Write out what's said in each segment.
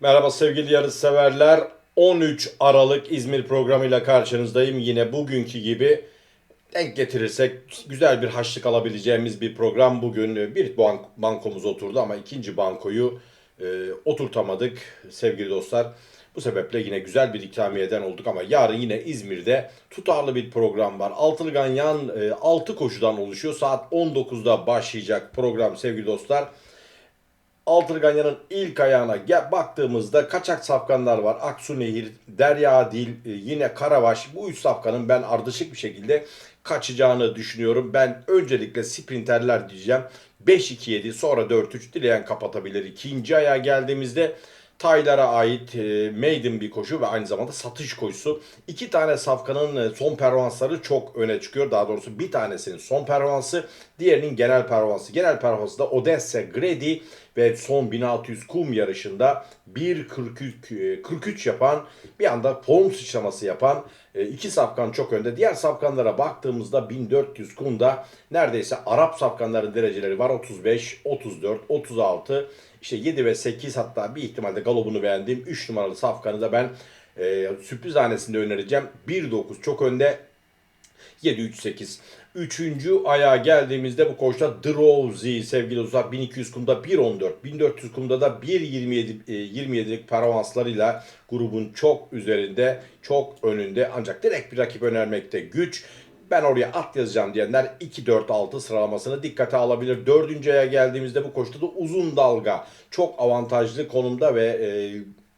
Merhaba sevgili yarış severler. 13 Aralık İzmir programıyla karşınızdayım. Yine bugünkü gibi denk getirirsek güzel bir haçlık alabileceğimiz bir program. Bugün bir bank, bankomuz oturdu ama ikinci bankoyu e, oturtamadık sevgili dostlar. Bu sebeple yine güzel bir ikramiyeden olduk ama yarın yine İzmir'de tutarlı bir program var. Altılı Ganyan 6 koşudan oluşuyor. Saat 19'da başlayacak program sevgili dostlar. Altırganya'nın ilk ayağına baktığımızda kaçak safkanlar var. Aksu Nehir, Derya Dil, e, yine Karavaş. Bu üç safkanın ben ardışık bir şekilde kaçacağını düşünüyorum. Ben öncelikle sprinterler diyeceğim. 5-2-7 sonra 4-3 dileyen kapatabilir. İkinci ayağa geldiğimizde Taylar'a ait e, maiden bir koşu ve aynı zamanda satış koşusu. İki tane safkanın e, son performansları çok öne çıkıyor. Daha doğrusu bir tanesinin son performansı, diğerinin genel performansı. Genel performansı da Odessa Grady ve son 1600 kum yarışında 1.43 e, 43 yapan bir anda form sıçraması yapan e, iki safkan çok önde. Diğer safkanlara baktığımızda 1400 kumda neredeyse Arap safkanların dereceleri var. 35, 34, 36, işte 7 ve 8 hatta bir ihtimalle galobunu beğendiğim 3 numaralı safkanı da ben e, sürpriz hanesinde önereceğim. 1.9 çok önde. 7-3-8. Üçüncü ayağa geldiğimizde bu koşta Drowsy sevgili dostlar 1200 kumda 1.14, 1400 kumda da 1.27 e, 27'lik performanslarıyla grubun çok üzerinde, çok önünde ancak direkt bir rakip önermekte güç. Ben oraya at yazacağım diyenler 2-4-6 sıralamasını dikkate alabilir. Dördüncü aya geldiğimizde bu koşta da uzun dalga çok avantajlı konumda ve e,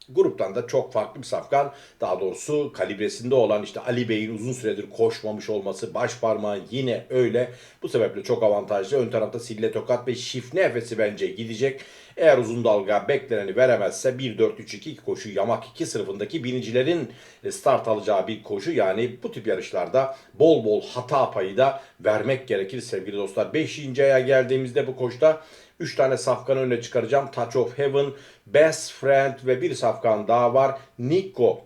Gruptan da çok farklı bir safkan. Daha doğrusu kalibresinde olan işte Ali Bey'in uzun süredir koşmamış olması. Baş parmağı yine öyle. Bu sebeple çok avantajlı. Ön tarafta Sille Tokat ve Şifne Efes'i bence gidecek. Eğer uzun dalga bekleneni veremezse 1-4-3-2 koşu yamak 2 sınıfındaki binicilerin start alacağı bir koşu. Yani bu tip yarışlarda bol bol hata payı da vermek gerekir sevgili dostlar. 5. aya geldiğimizde bu koşta 3 tane safkan öne çıkaracağım. Touch of Heaven, Best Friend ve bir safkan daha var. Nico.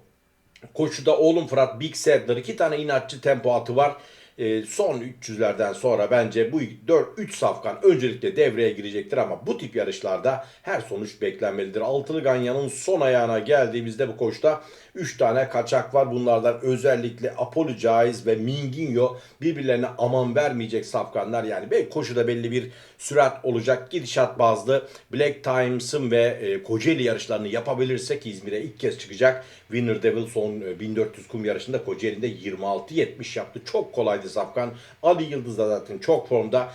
Koşuda oğlum Fırat, Big Sadler. iki tane inatçı tempo atı var. Ee, son 300'lerden sonra bence bu 4 3 safkan öncelikle devreye girecektir ama bu tip yarışlarda her sonuç beklenmelidir. Altılı Ganyan'ın son ayağına geldiğimizde bu koşta 3 tane kaçak var. Bunlardan özellikle Apologize ve Minginho birbirlerine aman vermeyecek safkanlar. Yani belki koşuda belli bir sürat olacak. Gidişat bazlı Black Times'ın ve e, Kocaeli yarışlarını yapabilirsek İzmir'e ilk kez çıkacak. Winner Devil son e, 1400 kum yarışında Kocaeli'nde 26-70 yaptı. Çok kolaydı safkan. Ali Yıldız da zaten çok formda.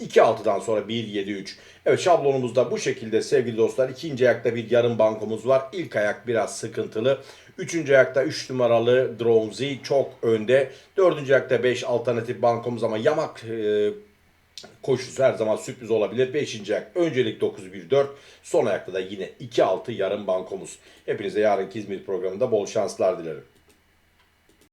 2-6'dan sonra 1-7-3. Evet şablonumuz da bu şekilde sevgili dostlar. İkinci ayakta bir yarım bankomuz var. İlk ayak biraz sıkıntılı. Üçüncü ayakta 3 numaralı Dronzy çok önde. Dördüncü ayakta 5 alternatif bankomuz ama yamak e, koşusu her zaman sürpriz olabilir. Beşinci ayak öncelik 9-1-4. Son ayakta da yine 2-6 yarım bankomuz. Hepinize yarınki İzmir programında bol şanslar dilerim.